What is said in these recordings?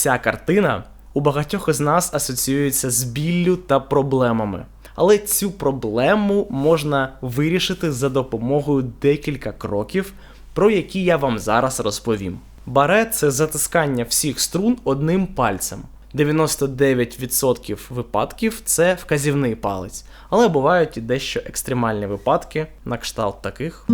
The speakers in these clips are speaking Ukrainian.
ця картина у багатьох із нас асоціюється з біллю та проблемами. Але цю проблему можна вирішити за допомогою декілька кроків, про які я вам зараз розповім. Баре це затискання всіх струн одним пальцем. 99% випадків це вказівний палець, але бувають і дещо екстремальні випадки, на кшталт таких.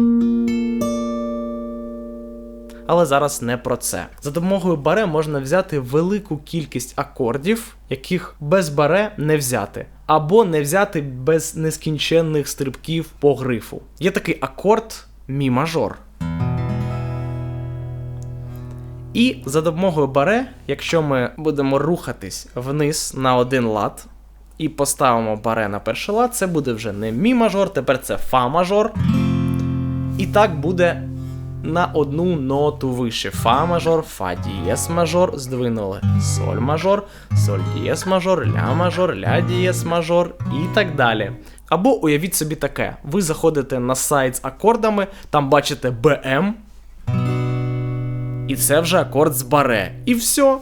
Але зараз не про це. За допомогою баре можна взяти велику кількість акордів, яких без баре не взяти, або не взяти без нескінченних стрибків по грифу. Є такий акорд мі мажор. І за допомогою баре, якщо ми будемо рухатись вниз на один лад і поставимо баре на перший лад, це буде вже не мі мажор, тепер це фа мажор. І так буде на одну ноту вище. Фа мажор, фа дієс мажор, здвинули соль мажор, соль дієс мажор, ля мажор, ля дієс мажор і так далі. Або уявіть собі таке: ви заходите на сайт з акордами, там бачите БМ, і це вже акорд з баре. І все.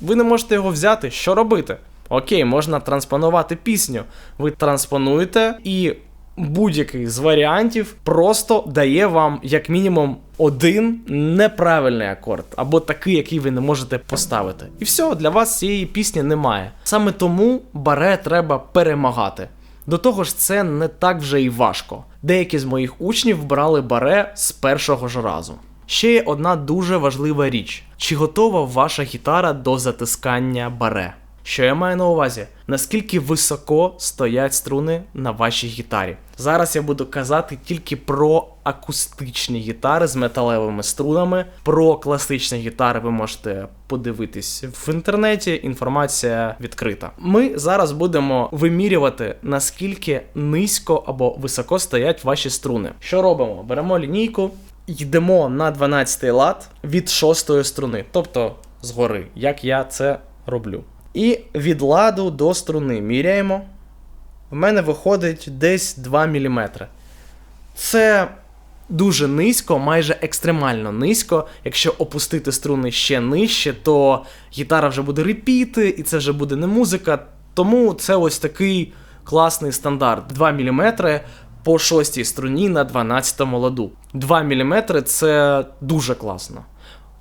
Ви не можете його взяти. Що робити? Окей, можна транспонувати пісню. Ви транспонуєте, і будь-який з варіантів просто дає вам як мінімум один неправильний акорд, або такий, який ви не можете поставити. І все, для вас цієї пісні немає. Саме тому баре треба перемагати. До того ж, це не так вже і важко. Деякі з моїх учнів брали баре з першого ж разу. Ще є одна дуже важлива річ: чи готова ваша гітара до затискання баре? Що я маю на увазі? Наскільки високо стоять струни на вашій гітарі? Зараз я буду казати тільки про акустичні гітари з металевими струнами. Про класичні гітари ви можете подивитись в інтернеті. Інформація відкрита. Ми зараз будемо вимірювати, наскільки низько або високо стоять ваші струни. Що робимо? Беремо лінійку, йдемо на 12 лад від шостої струни, тобто згори, як я це роблю. І від ладу до струни міряємо. В мене виходить десь 2 мм. Це дуже низько, майже екстремально низько. Якщо опустити струни ще нижче, то гітара вже буде репіти, і це вже буде не музика. Тому це ось такий класний стандарт: 2 мм по шостій струні на 12 ладу. 2 мм це дуже класно.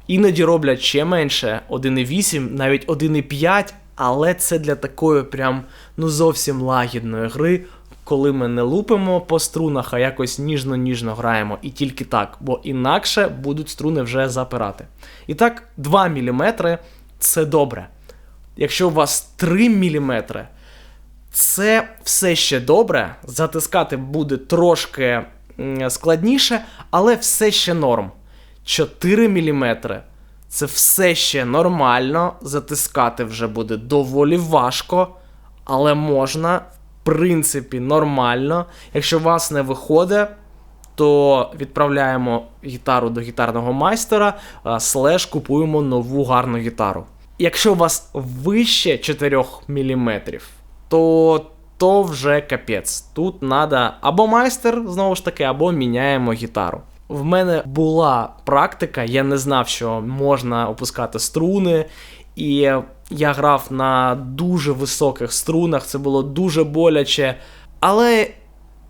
Іноді роблять ще менше 1,8, навіть 1,5, але це для такої прям ну зовсім лагідної гри, коли ми не лупимо по струнах, а якось ніжно-ніжно граємо і тільки так, бо інакше будуть струни вже запирати. І так, 2 мм це добре. Якщо у вас 3 мм, це все ще добре. Затискати буде трошки складніше, але все ще норм. 4 мм це все ще нормально. Затискати вже буде доволі важко, але можна, в принципі, нормально. Якщо у вас не виходить, то відправляємо гітару до гітарного майстера, слеш купуємо нову гарну гітару. Якщо у вас вище 4 мм, то то вже капець. Тут треба або майстер, знову ж таки, або міняємо гітару. В мене була практика, я не знав, що можна опускати струни, і я грав на дуже високих струнах, це було дуже боляче. Але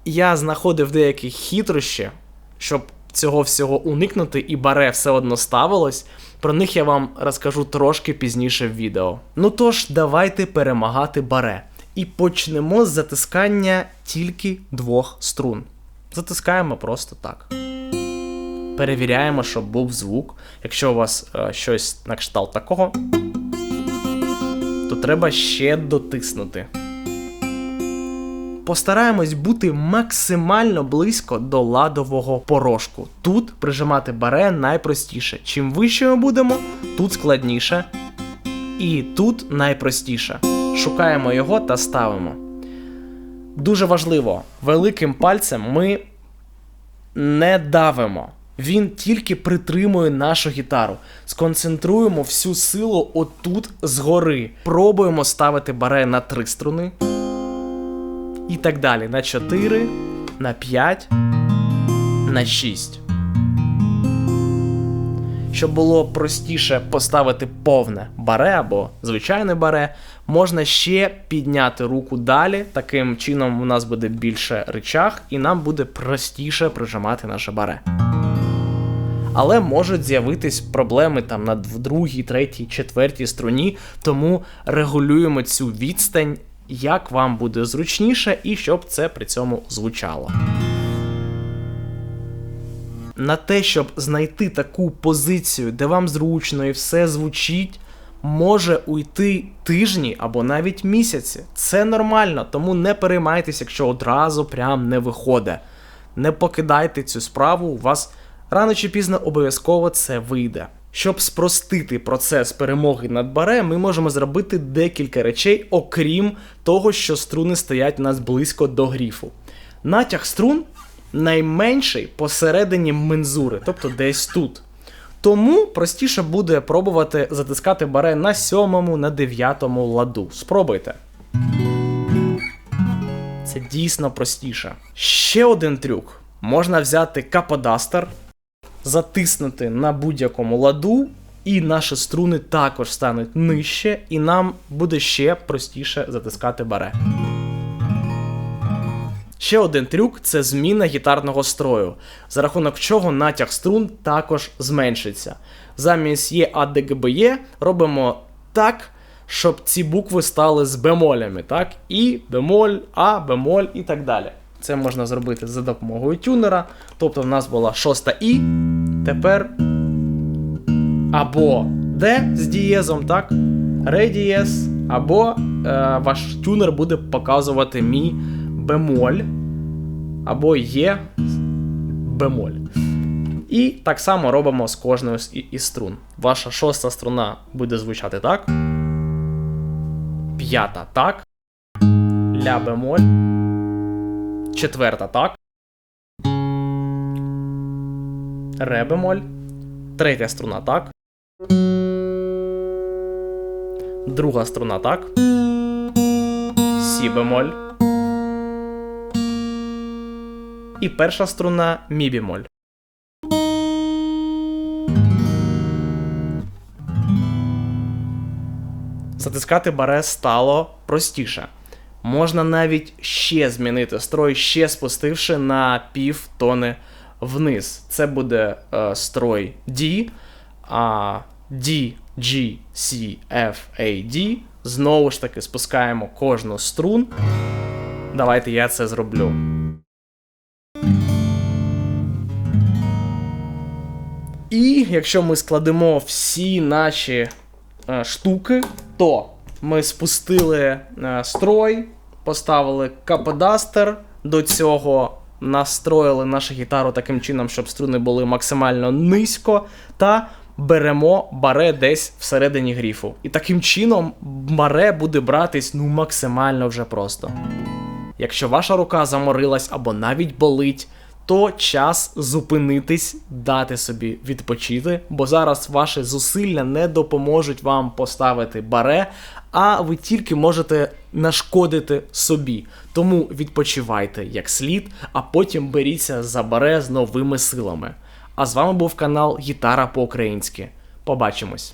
я знаходив деякі хитрощі, щоб цього всього уникнути, і баре все одно ставилось. Про них я вам розкажу трошки пізніше в відео. Ну тож, давайте перемагати баре. І почнемо з затискання тільки двох струн. Затискаємо просто так. Перевіряємо, щоб був звук. Якщо у вас е, щось на кшталт такого, то треба ще дотиснути. Постараємось бути максимально близько до ладового порошку. Тут прижимати баре найпростіше. Чим вище ми будемо, тут складніше. І тут найпростіше. Шукаємо його та ставимо. Дуже важливо, великим пальцем ми не давимо. Він тільки притримує нашу гітару. Сконцентруємо всю силу отут згори. Пробуємо ставити баре на 3 струни. І так далі. На 4, на 5, на 6. щоб було простіше поставити повне баре або звичайне баре, можна ще підняти руку далі. Таким чином у нас буде більше речах, і нам буде простіше прижимати наше баре. Але можуть з'явитись проблеми там на другій, третій, четвертій струні, тому регулюємо цю відстань, як вам буде зручніше, і щоб це при цьому звучало. На те, щоб знайти таку позицію, де вам зручно і все звучить, може уйти тижні або навіть місяці. Це нормально, тому не переймайтесь, якщо одразу прям не виходить. Не покидайте цю справу, у вас рано чи пізно обов'язково це вийде. Щоб спростити процес перемоги над баре, ми можемо зробити декілька речей, окрім того, що струни стоять у нас близько до гріфу. Натяг струн найменший посередині мензури, тобто десь тут. Тому простіше буде пробувати затискати баре на сьомому, на дев'ятому ладу. Спробуйте. Це дійсно простіше. Ще один трюк. Можна взяти каподастер, затиснути на будь-якому ладу, і наші струни також стануть нижче, і нам буде ще простіше затискати баре. Ще один трюк це зміна гітарного строю, за рахунок чого натяг струн також зменшиться. Замість Є, А, Д, Г, Б, Є робимо так, щоб ці букви стали з бемолями, так? І бемоль, А, бемоль і так далі. Це можна зробити за допомогою тюнера. Тобто в нас була шоста І, тепер або Д з дієзом, так? Ре дієз, або е, ваш тюнер буде показувати мі бемоль, або є бемоль. І так само робимо з кожною із струн. Ваша шоста струна буде звучати так. П'ята так. Ля бемоль. Четверта так. Ре бемоль. Третя струна так. Друга струна так. Сі бемоль. І перша струна мі бемоль. Затискати баре стало простіше. Можна навіть ще змінити строй, ще спустивши на пів тони вниз. Це буде е, строй D, а D, G, C, F, A, D. Знову ж таки спускаємо кожну струн. Давайте я це зроблю. І якщо ми складемо всі наші е, штуки, то ми спустили е, строй, поставили каподастер, до цього настроїли нашу гітару таким чином, щоб струни були максимально низько, та беремо баре десь всередині гріфу. І таким чином баре буде братись ну максимально вже просто. Якщо ваша рука заморилась або навіть болить, то час зупинитись, дати собі відпочити, бо зараз ваші зусилля не допоможуть вам поставити баре, а ви тільки можете нашкодити собі. Тому відпочивайте як слід, а потім беріться за баре з новими силами. А з вами був канал Гітара по-українськи. Побачимось!